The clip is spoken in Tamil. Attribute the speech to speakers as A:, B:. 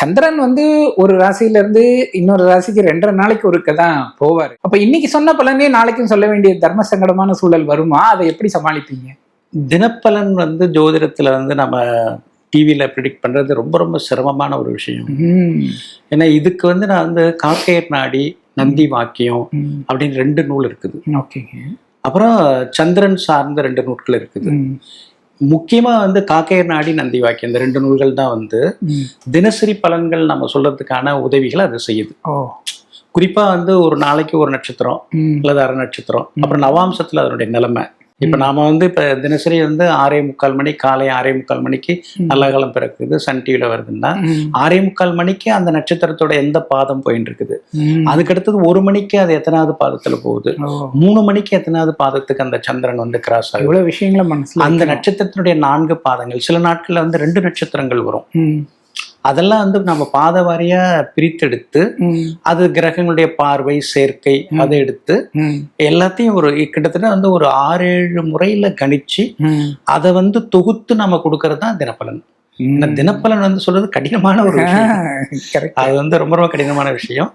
A: சந்திரன் வந்து ஒரு ராசியில இருந்து இன்னொரு ராசிக்கு ரெண்டரை நாளைக்கு ஒருக்க தான் போவாரு. அப்ப இன்னைக்கு சொன்ன பலனே நாளைக்கும் சொல்ல வேண்டிய தர்ம சங்கடமான சூழல் வருமா? அதை எப்படி சமாளிப்பீங்க?
B: தினப்பலன் வந்து ஜோதிடத்துல வந்து நம்ம டிவியில ப்ரிடிக்ட் பண்றது ரொம்ப ரொம்ப சிரமமான ஒரு விஷயம். ஏன்னா இதுக்கு வந்து நான் வந்து காக்கையர் நாடி நந்தி வாக்கியம் அப்படின்னு ரெண்டு நூல் இருக்குது.
A: ஓகேங்க.
B: அப்புறம் சந்திரன் சார்ந்த ரெண்டு நூல்கள் இருக்குது.
A: ம்,
B: முக்கியமா வந்து காக்கையர் நாடி நந்தி வாக்கியம். இந்த ரெண்டு நூல்கள் தான் வந்து. தினசரி பலன்கள் நம்ம சொல்றதுக்கான உதவிகளை அது செய்யுது.
A: ஓ.
B: குறிப்பா வந்து ஒரு நாளைக்கு ஒரு நட்சத்திரம் அல்லது அரை நட்சத்திரம். அப்புறம் நவாம்சத்துல அதனுடைய நிலைமை. இப்ப நாம வந்து இப்ப தினசரி வந்து ஆறே முக்கால் மணி காலை ஆறே முக்கால் மணிக்கு நல்ல காலம் பிறக்குது. சன் டிவில வருதுன்னா ஆறே முக்கால் மணிக்கு அந்த நட்சத்திரத்தோட எந்த பாதம் போயின்னு இருக்குது
A: ம்.
B: அதுக்கு அடுத்தது ஒரு மணிக்கு அது எத்தனாவது பாதத்துல போகுது? மூணு மணிக்கு எத்தனாவது பாதத்துக்கு அந்த சந்திரன் வந்து கிராஸ் ஆகுது?
A: இவ்வளவு விஷயங்களை மனசுல
B: அந்த. நட்சத்திரத்தினுடைய நான்கு பாதங்கள் சில நாட்கள்ல வந்து ரெண்டு நட்சத்திரங்கள் வரும். அதெல்லாம் வந்து நம்ம பாத வாரியா பிரித்தெடுத்து அது கிரகங்களுடைய பார்வை சேர்க்கை அதை எடுத்து எல்லாத்தையும் ஒரு கிட்டத்தட்ட வந்து ஒரு ஆறு ஏழு முறையில கணிச்சு அதை வந்து தொகுத்து நம்ம கொடுக்கறது தான் தினப்பலன். தினப்பலன் வந்து சொல்றது கடினமான ஒரு விஷயம். அது வந்து ரொம்ப ரொம்ப கடினமான விஷயம்.